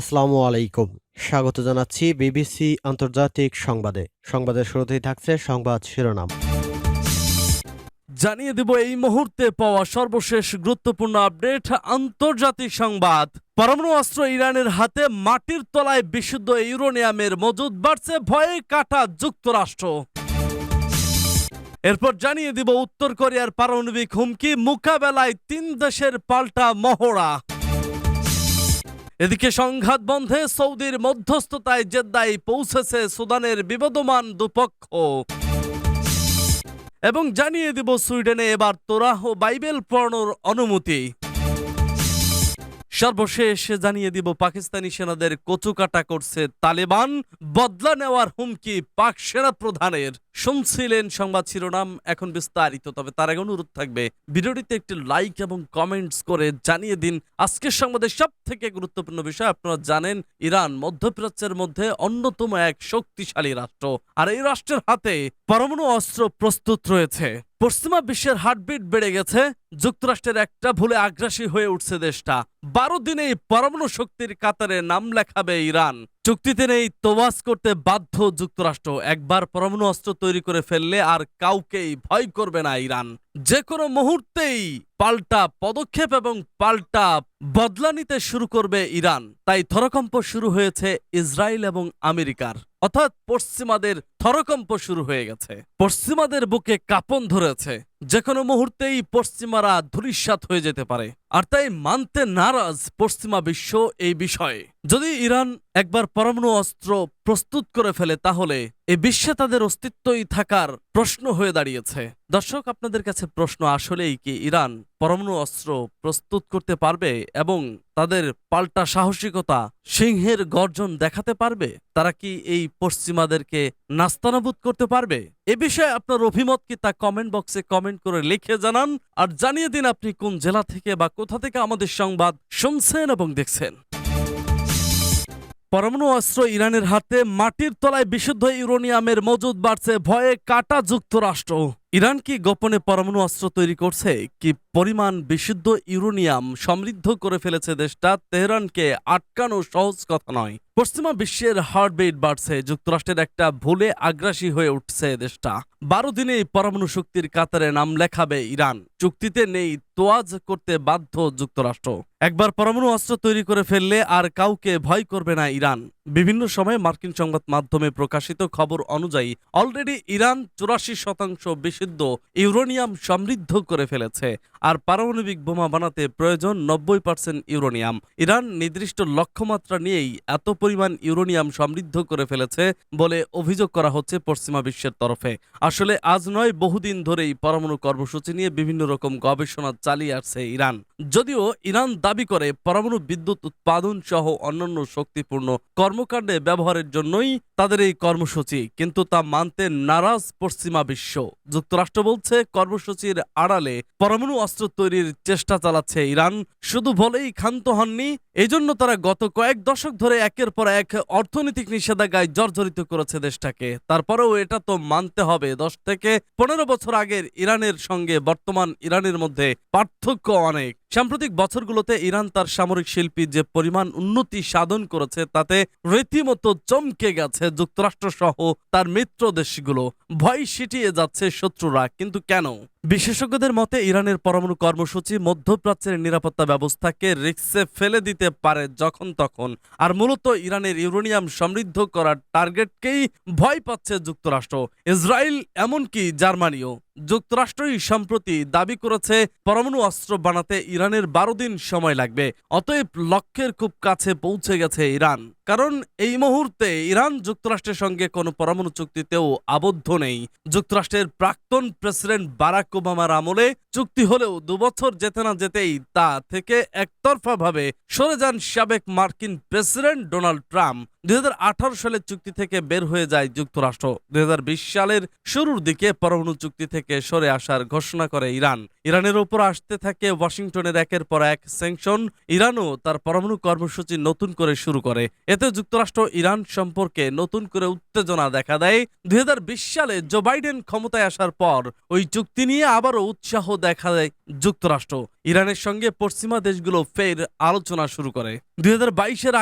আসসালামু আলাইকুম। স্বাগত জানাচ্ছি বিবিসি আন্তর্জাতিক সংবাদে। সংবাদের শুরুতেই থাকছে সংবাদ শিরোনাম। জানিয়ে দেব এই মুহূর্তে পাওয়া সর্বশেষ গুরুত্বপূর্ণ আপডেট, আন্তর্জাতিক সংবাদ। পরমাণু অস্ত্র ইরানের হাতে মাটির তলায় বিশুদ্ধ ইউরোনিয়ামের মজুদ বাড়ছে ভয়ে কাটা যুক্তরাষ্ট্র। এরপর জানিয়ে দিব উত্তর কোরিয়ার পারমাণবিক হুমকি, মোকাবেলায় তিন দেশের পাল্টা মহড়া। এদিকে সংঘাত বন্ধে সৌদির মধ্যস্থতায় জেদ্দায় পৌঁছেছে সুদানের বিবদমান দুপক্ষ। এবং জানিয়ে দিব সুইডেনে এবার তোরাহ বাইবেল পড়ানোর অনুমতি। সর্বশেষ জানিয়ে দিব, পাকিস্তানি সেনাদের কচুকাটা করছে তালেবান। বদলা নেওয়ার হুমকি পাক সেনা প্রধানের। শুনছিলেন সংবাদ শিরোনাম, এখন বিস্তারিত, তবে তার আগে অনুরোধ থাকবে, ভিডিওটিতে একটি লাইক এবং কমেন্টস করে জানিয়ে দিন। আজকের সংবাদের সব থেকে গুরুত্বপূর্ণ বিষয়, আপনারা জানেন, ইরান মধ্যপ্রাচ্যের মধ্যে অন্যতম এক শক্তিশালী রাষ্ট্র। আর এই রাষ্ট্রের হাতে পরমাণু অস্ত্র প্রস্তুত রয়েছে। পশ্চিমা বিশ্বের হার্টবিট বেড়ে গেছে, যুক্তরাষ্ট্রের একটা ভুলে আগ্রাসী হয়ে উঠছে দেশটা। বারো দিনেই পরমাণু শক্তির কাতারে নাম লেখাবে ইরান। চুক্তিতে নেই, তোবাস করতে বাধ্য যুক্তরাষ্ট্র। একবার পরমাণু অস্ত্র তৈরি করে ফেললে আর কাউকেই ভয় করবে না ইরান। যে কোনো মুহূর্তেই পাল্টা পদক্ষেপ এবং পাল্টা বদলা নিতে শুরু করবে ইরান। তাই থরকম্প শুরু হয়েছে ইসরায়েল এবং আমেরিকার। অর্থাৎ পশ্চিমাদের থরকম্প শুরু হয়ে গেছে। পশ্চিমাদের বুকে কাপন ধরেছে। যে কোনো মুহূর্তেই পশ্চিমারা ধূলিসাৎ হয়ে যেতে পারে। আর তাই মানতে নারাজ পশ্চিমা বিশ্ব এই বিষয়ে। যদি ইরান একবার পরমাণু অস্ত্র প্রস্তুত করে ফেলে, তাহলে এ বিশ্বে তাদের অস্তিত্বই থাকার প্রশ্ন হয়ে দাঁড়িয়েছে। দর্শক, আপনাদের কাছে প্রশ্ন আসলেই কি, ইরান পরমাণু অস্ত্র প্রস্তুত করতে পারবে এবং তাদের পাল্টা সাহসিকতা সিংহের গর্জন দেখাতে পারবে? তারা কি এই পশ্চিমাদেরকে নাস্তানাবুদ করতে পারবে? এ বিষয়ে আপনার অভিমত কি তা কমেন্ট বক্সে কমেন্ট করে লিখে জানান। আর জানিয়ে দিন আপনি কোন জেলা থেকে বা কোথা থেকে আমাদের সংবাদ শুনছেন এবং দেখছেন? পরমাণু অস্ত্র ইরানের হাতে মাটির তলায় বিশুদ্ধ ইউরোনিয়ামের মজুদ বাড়ছে ভয়ে কাটা যুক্তরাষ্ট্র। ইরান কি গোপনে পরমাণু অস্ত্র তৈরি করছে? কি পরিমাণ বিশুদ্ধ ইউরোনিয়াম সমৃদ্ধ করে ফেলেছে দেশটা? তেহরানকে আটকানো সহজ কথা নয়। পশ্চিমা বিশ্বের হার্টবিট বাড়ছে, যুক্তরাষ্ট্রের একটা ভুলে আগ্রাসী হয়ে উঠছে দেশটা। বারো দিনে পরমাণু শক্তির কাতারে নাম লেখাবে ইরান। চুক্তিতে নেই তোয়াজ করতে বাধ্য যুক্তরাষ্ট্র। একবার পরমাণু অস্ত্র তৈরি করে ফেললে আর কাউকে ভয় করবে না ইরান। বিভিন্ন সময়ে মার্কিন সংবাদ মাধ্যমে প্রকাশিত খবর অনুযায়ী, অলরেডি ইরান চুরাশি শতাংশ বিশুদ্ধ ইউরোনিয়াম সমৃদ্ধ করে ফেলেছে। আর পারমাণবিক বোমা বানাতে প্রয়োজন নব্বই পার্সেন্ট ইউরোনিয়াম। ইরান নির্দিষ্ট লক্ষ্যমাত্রা নিয়েই এত পরিমাণ ইউরোনিয়াম সমৃদ্ধ করে ফেলেছে বলে অভিযোগ করা হচ্ছে পশ্চিমা বিশ্বের তরফে। আসলে আজ নয়, বহুদিন ধরেই পরমাণু কর্মসূচি নিয়ে বিভিন্ন রকম গবেষণা চালিয়ে আসছে ইরান। যদিও ইরান দাবি করে পরমাণু বিদ্যুৎ উৎপাদন সহ অন্যান্য শক্তিপূর্ণ কর্মকাণ্ডে ব্যবহারের জন্যই তাদের এই কর্মসূচি, কিন্তু তা মানতে নারাজ পশ্চিমা বিশ্ব। যুক্তরাষ্ট্র বলছে, কর্মসূচির আড়ালে পরমাণু অস্ত্র তৈরির চেষ্টা চালাচ্ছে ইরান। শুধু বলেই ক্ষান্ত হননি, এজন্য তারা গত কয়েক দশক ধরে একের পর এক অর্থনৈতিক নিষেধাজ্ঞায় জর্জরিত করেছে দেশটাকে। তারপরেও এটা তো মানতে হবে। দশ থেকে পনেরো বছর আগের ইরানের সঙ্গে বর্তমান ইরানের মধ্যে পার্থক্য অনেক। সাম্প্রতিক বছরগুলোতে ইরান তার সামরিক শিল্পী যে পরিমাণ উন্নতি সাধন করেছে, তাতে রীতিমতো চমকে গেছে যুক্তরাষ্ট্র সহ তার মিত্র দেশগুলো। ভয় সিটিয়ে যাচ্ছে শত্রুরা, কিন্তু কেন? বিশেষজ্ঞদের মতে, ইরানের পরমাণু কর্মসূচি মধ্যপ্রাচ্যের নিরাপত্তা ব্যবস্থাকে রিক্সে ফেলে দিতে পারে যখন তখন। আর মূলত ইরানের ইউরেনিয়াম সমৃদ্ধ করার টার্গেটকেই ভয় পাচ্ছে যুক্তরাষ্ট্র। ইসরায়েল এমনকি জার্মানিও। যুক্তরাষ্ট্রই সম্প্রতি দাবি করেছে, পরমাণু অস্ত্র বানাতে ইরানের বারো দিন সময় লাগবে। অতএব লক্ষ্যের খুব কাছে পৌঁছে গেছে ইরান। কারণ এই মুহূর্তে ইরান যুক্তরাষ্ট্রের সঙ্গে কোনো পরমাণু চুক্তিতেও আবদ্ধ নেই। যুক্তরাষ্ট্রের প্রাক্তন প্রেসিডেন্ট বারাক ওবামার আমলে চুক্তি হলেও দুবছর যেতে না যেতেই তা থেকে একতরফাভাবে সরে যান সাবেক মার্কিন প্রেসিডেন্ট ডোনাল্ড ট্রাম্প। দুই সালের চুক্তি থেকে বের হয়ে যায় যুক্তরাষ্ট্র। দুই হাজার বিশ সালের শুরুর দিকে পরমাণু চুক্তি থেকে সরে আসার ঘোষণা করে ইরান। ইরানের উপর আসতে থাকে ওয়াশিংটনের একের পর এক স্যাংশন। ইরানও তার পরমাণু কর্মসূচি নতুন করে শুরু করে। এতে যুক্তরাষ্ট্র ইরান সম্পর্কে নতুন করে উত্তেজনা দেখা দেয়। দুই হাজার বিশ সালে জো বাইডেন ক্ষমতায় আসার পর ওই চুক্তি নিয়ে আবারও উৎসাহ দেখা দেয় যুক্তরাষ্ট্র। ইরানের সঙ্গে পশ্চিমা দেশগুলো ফের আলোচনা শুরু করে। দুই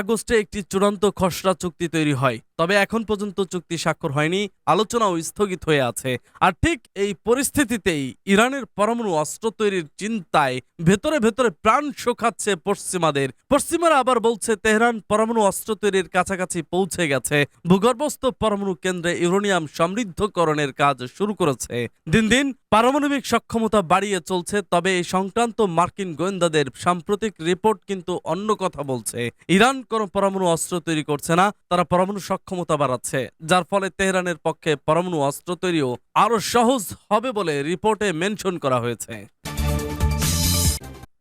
আগস্টে একটি চূড়ান্ত খসড়া চুক্তি তৈরি হয়। তবে এখন পর্যন্ত চুক্তি স্বাক্ষর হয়নি, আলোচনাও স্থগিত হয়ে আছে। আর ঠিক এই পরিস্থিতিতেই ইরানের পরমাণু অস্ত্র তৈরির চিন্তায় ভেতরে ভেতরে প্রাণ শোকাচ্ছে পশ্চিমাদের। পশ্চিমারা আবার বলছে, তেহরান পরমাণু অস্ত্র তৈরির কাছাকাছি পৌঁছে গেছে। ভূগর্ভস্থ পরমাণু কেন্দ্রে ইউরেনিয়াম সমৃদ্ধকরণের কাজ শুরু করেছে। দিন দিন পারমাণবিক সক্ষমতা বাড়িয়ে চলছে, তবে এই সংক্রান্ত মার্কিন গোয়েন্দাদের সাম্প্রতিক রিপোর্ট কিন্তু অন্য কথা বলছে। ইরান কোনো পরমাণু অস্ত্র তৈরি করছে না, তারা পরমাণু সক্ষমতা বাড়াচ্ছে, যার ফলে তেহরানের পক্ষে পরমাণু অস্ত্র তৈরিও আরও সহজ হবে বলে রিপোর্টে মেনশন করা হয়েছে।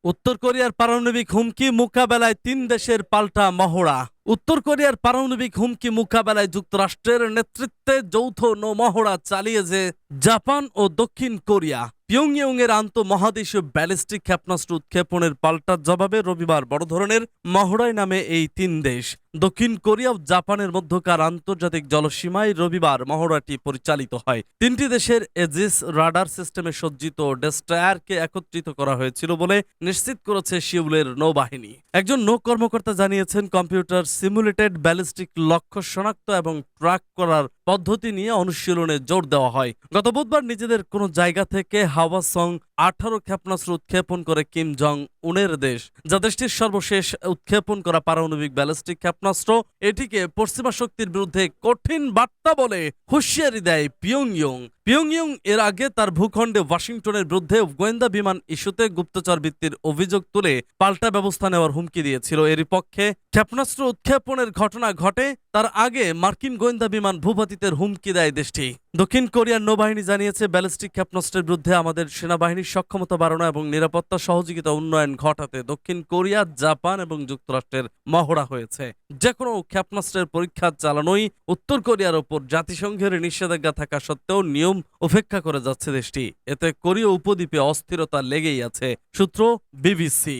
উত্তর কোরিয়ার পারমাণবিক হুমকি মোকাবেলায় তিন দেশের পাল্টা মহড়া। উত্তর কোরিয়ার পারমাণবিক হুমকি মোকাবেলায় যুক্তরাষ্ট্রের নেতৃত্বে যৌথ নৌমহড়া চালিয়েছে জাপান ও দক্ষিণ কোরিয়া। পিয়ংইয়ং এর আন্তঃমহাদেশীয় ব্যালিস্টিক ক্ষেপণাস্ত্র উৎক্ষেপণের পাল্টা জবাবে রবিবার বড় ধরনের মহড়ায় নামে এই তিন দেশ। দক্ষিণ কোরিয়া ও জাপানের মধ্যকার আন্তর্জাতিক জলসীমায় রবিবার মহড়াটি পরিচালিত হয়। তিনটি দেশের এজিস রাডার সিস্টেমে সজ্জিত ডেস্ট্রায়ারকে একত্রিত করা হয়েছিল বলে নিশ্চিত করেছে শিউলের নৌবাহিনী। একজন নৌ কর্মকর্তা জানিয়েছেন, কম্পিউটার সিমুলেটেড ব্যালিস্টিক লক্ষ্য শনাক্ত এবং ট্র্যাক করার পদ্ধতি নিয়ে অনুশীলনে জোর দেওয়া হয়। গত বুধবার নিজেদের কোনো জায়গা থেকে হাওয়া সং আঠারো ক্ষেপণাস্ত্র উৎক্ষেপণ করে কিম জং উনের দেশ। যা দেশটির সর্বশেষ উৎক্ষেপণ করা পারমাণবিক ব্যালিস্টিক ক্ষেপণাস্ত্র, এটিকে পশ্চিমা শক্তির বিরুদ্ধে কঠিন বার্তা বলে হুঁশিয়ারি দেয় পিয়ংইয়ং। পিয়ংইয়ং এর আগে তার ভূখণ্ডে ওয়াশিংটনের বিরুদ্ধে গোয়েন্দা বিমান ইস্যুতে গুপ্তচর বৃত্তির অভিযোগ তুলে পাল্টা ব্যবস্থা নেওয়ার হুমকি দিয়েছিল। এরই পক্ষে ক্ষেপণাস্ত্র উৎক্ষেপণের ঘটনা ঘটে তার আগে মার্কিন গোয়েন্দা বিমান ভূপাতিতের হুমকি দেয় দেশটি। দক্ষিণ কোরিয়ার নৌবাহিনী জানিয়েছে, ব্যালিস্টিক ক্ষেপণাস্ত্রের বিরুদ্ধে আমাদের সেনাবাহিনীর সক্ষমতা বাড়ানো এবং নিরাপত্তা, সহযোগিতা উন্নয়ন ঘটাতে দক্ষিণ কোরিয়া, জাপান এবং যুক্তরাষ্ট্রের মহড়া হয়েছে। যে কোনো ক্ষেপণাস্ত্রের পরীক্ষা চালানোই উত্তর কোরিয়ার ওপর জাতিসংঘের নিষেধাজ্ঞা থাকা সত্ত্বেও নিয়ম উপেক্ষা করে যাচ্ছে দেশটি। এতে কোরীয় উপদ্বীপে অস্থিরতা লেগেই আছে, সূত্র বিবিসি।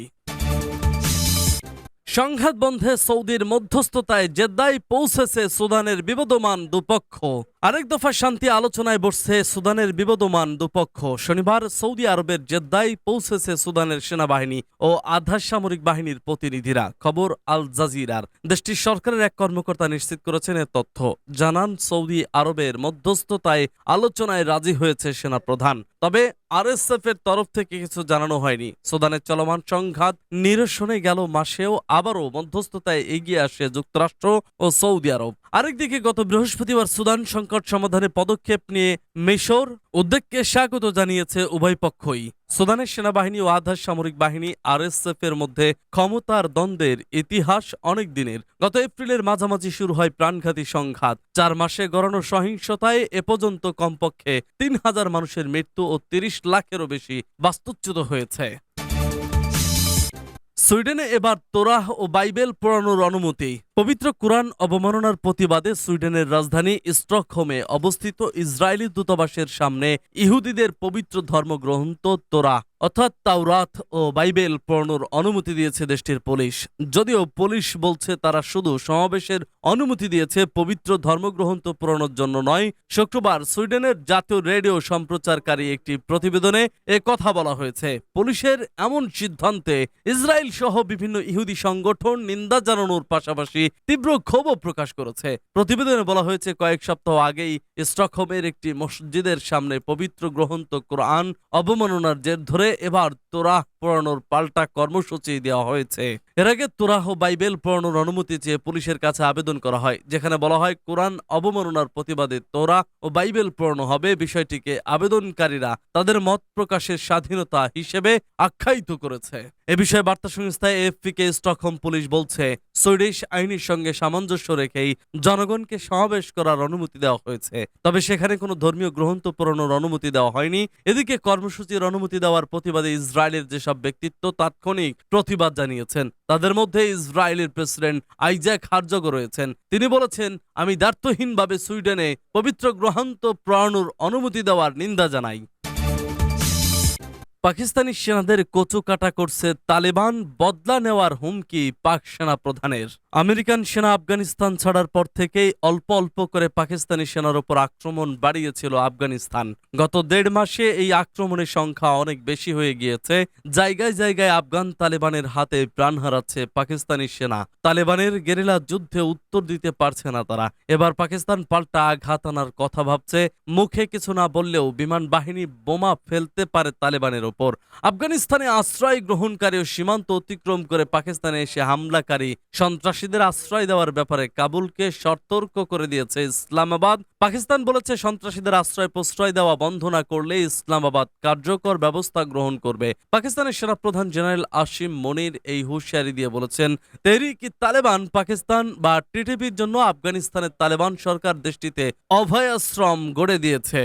সংঘাত বন্ধে সৌদির মধ্যস্থতায় জেদ্দায় পৌঁছেছে সুদানের বিবদমান দুপক্ষ। আরেক দফা শান্তি আলোচনায় বসছে সুদানের বিবদমান দুপক্ষ। শনিবার সৌদি আরবের জেদ্দায় পৌঁছেছে সুদানের সেনাবাহিনী ও আধা সামরিক বাহিনীর প্রতিনিধিরা। খবর আল জাজিরার। দেশটির সরকারের এক কর্মকর্তা নিশ্চিত করেছেন এ তথ্য। জানান, সৌদি আরবের মধ্যস্থতায় আলোচনায় রাজি হয়েছে সেনাপ্রধান। তবে আরএসএফ এর তরফ থেকে কিছু জানানো হয়নি। সুদানের চলমান সংঘাত নিরসনে গেল মাসেও আবারও মধ্যস্থতায় এগিয়ে আসে যুক্তরাষ্ট্র ও সৌদি আরব। আরেকদিকে গত বৃহস্পতিবার সুদান সংকট সমাধানে পদক্ষেপ নিয়ে মিশর উদ্বেগকে স্বাগত জানিয়েছে উভয় পক্ষই। সুদানের সেনাবাহিনী ও আধা সামরিক বাহিনী আরএসএফ এর মধ্যে ক্ষমতার দ্বন্দ্বের ইতিহাস অনেক দিনের। গত এপ্রিলের মাঝামাঝি শুরু হয় প্রাণঘাতী সংঘাত। চার মাসে গড়ানো সহিংসতায় এ পর্যন্ত কমপক্ষে তিন হাজার মানুষের মৃত্যু ও তিরিশ লাখেরও বেশি বাস্তুচ্যুত হয়েছে। সুইডেনে এবার তোরাহ ও বাইবেল পড়ানোর অনুমতি। পবিত্র কোরআন অবমাননার প্রতিবাদে সুইডেনের রাজধানী স্টকহোমে অবস্থিত ইসরায়েলি দূতাবাসের সামনে ইহুদিদের পবিত্র ধর্মগ্রন্থ তোরা অর্থাৎ তাওরাত ও বাইবেল পড়ানোর অনুমতি দিয়েছে দেশটির পুলিশ। যদিও পুলিশ বলছে তারা শুধু সমাবেশের অনুমতি দিয়েছে পবিত্র ধর্মগ্রন্থ পড়ানোর জন্য নয়, শুক্রবার সুইডেনের জাতীয় রেডিও সম্প্রচারকারী একটি প্রতিবেদনে এ কথা বলা হয়েছে। পুলিশের এমন সিদ্ধান্তে ইসরায়েল সহ বিভিন্ন ইহুদি সংগঠন নিন্দা জানানোর পাশাপাশি তীব্র ক্ষোভও প্রকাশ করেছে। প্রতিবেদনে বলা হয়েছে, কয়েক সপ্তাহ আগেই স্টকহোমের একটি মসজিদের সামনে পবিত্র গ্রহন্ত কোরআন অবমাননার জের ধরে এবার তোরা পড়ানোর পাল্টা কর্মসূচি দেওয়া হয়েছে। এর আগে তোরাহ বাইবেল পড়ানোর অনুমতি চেয়ে পুলিশের কাছে আবেদন করা হয়, যেখানে বলা হয় কোরআন অবমাননার প্রতিবাদে তোরা ও বাইবেল পড়ানো হবে। বিষয়টিকে আবেদনকারীরা তাদের মত প্রকাশের স্বাধীনতা হিসেবে আখ্যায়িত করেছে। এ বিষয়ে বার্তা সংস্থা এএফপিকে স্টকহোম পুলিশ বলছে, সুইডিশ আইনের সঙ্গে সামঞ্জস্য রেখেই জনগণকে সমাবেশ করার অনুমতি দেওয়া হয়েছে। তবে সেখানে কোনো ধর্মীয় গ্রন্থ পড়ানোর অনুমতি দেওয়া হয়নি। এদিকে কর্মসূচির অনুমতি দেওয়ার প্রতিবাদে ইসরায়েলের যেসব ব্যক্তিত্ব তাৎক্ষণিক প্রতিবাদ জানিয়েছেন তাদের মধ্যে ইসরায়েলের প্রেসিডেন্ট আইজ্যাক হারজগ রয়েছেন। তিনি বলেছেন, আমি দার্থহীনভাবে সুইডেনে পবিত্র গ্রহান্ত প্রাণুর অনুমতি দেওয়ার নিন্দা জানাই। পাকিস্তানি সেনাদের কচু কাটা করছে তালেবান, বদলা নেওয়ার হুমকি পাক সেনা প্রধানের। আমেরিকান সেনা আফগানিস্তান ছাড়ার পর থেকেই অল্প অল্প করে পাকিস্তানি সেনার ওপর আক্রমণ বাড়িয়েছিল আফগানিস্তান। গত দেড় মাসে এই আক্রমণের সংখ্যা অনেক বেশি হয়ে গিয়েছে। জায়গায় জায়গায় আফগান তালেবানের হাতে প্রাণ হারাচ্ছে পাকিস্তানি সেনা। তালেবানের গেরিলা যুদ্ধে উত্তর দিতে পারছে না তারা। এবার পাকিস্তান পাল্টা আঘাত আনার কথা ভাবছে। মুখে কিছু না বললেও বিমান বাহিনী বোমা ফেলতে পারে তালেবানের ওপর আফগানিস্তানে আশ্রয় গ্রহণকারী ও সীমান্ত অতিক্রম করে পাকিস্তানে এসে হামলাকারী সন্ত্রাসীদের আশ্রয় দেওয়ার ব্যাপারে কাবুলকে সতর্ক করে দিয়েছে ইসলামাবাদ। পাকিস্তান বলেছে, সন্ত্রাসীদের আশ্রয় প্রশ্রয় দেওয়া বন্ধ না করলে ইসলামাবাদ কার্যকর ব্যবস্থা গ্রহণ করবে। পাকিস্তানের সেনাপ্রধান জেনারেল আসিম মনির এই হুঁশিয়ারি দিয়ে বলেছেন, তেহরিক তালেবান পাকিস্তান বা টিটিপির জন্য আফগানিস্তানের তালেবান সরকার দেশটিতে অভয়াশ্রম গড়ে দিয়েছে।